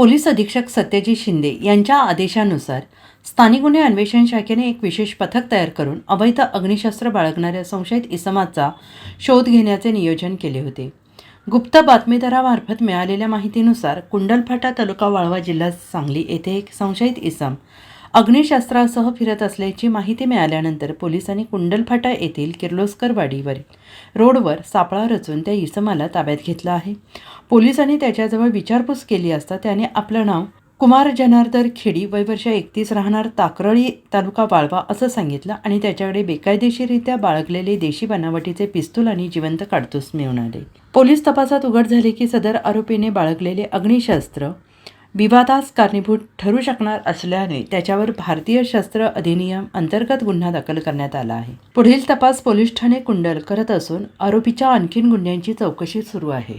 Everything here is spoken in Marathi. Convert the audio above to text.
पोलीस अधीक्षक सत्यजित शिंदे यांच्या आदेशानुसार स्थानिक गुन्हे अन्वेषण शाखेने एक विशेष पथक तयार करून अवैध अग्निशस्त्र बाळगणाऱ्या संशयित इसमाचा शोध घेण्याचे नियोजन केले होते. गुप्त बातमीदारामार्फत मिळालेल्या माहितीनुसार कुंडलफाटा तालुका वाळवा जिल्हा सांगली येथे एक संशयित इसम अग्निशस्त्रासह फिरत असल्याची माहिती मिळाल्यानंतर पोलिसांनी कुंडलफाटा येथील किर्लोस्कर वाडीवरील रोडवर सापळा रचून त्या इसमाला ताब्यात घेतलं आहे. पोलिसांनी त्याच्याजवळ विचारपूस केली असता त्याने आपलं नाव कुमार जनार्दर खेडी वयवर्ष एकतीस राहणार ताकरळी तालुका वाळवा असं सांगितलं आणि त्याच्याकडे बेकायदेशीररित्या बाळगलेले देशी बनावटीचे पिस्तूल आणि जिवंत काडतूस मिळून आले. पोलीस तपासात उघड झाले की सदर आरोपीने बाळगलेले अग्निशस्त्र विवादास कारणीभूत ठरू शकणार असल्याने त्याच्यावर भारतीय शस्त्र अधिनियम अंतर्गत गुन्हा दाखल करण्यात आला आहे. पुढील तपास पोलीस ठाणे कुंडल करत असून आरोपीच्या आणखीन गुन्ह्यांची चौकशी सुरू आहे.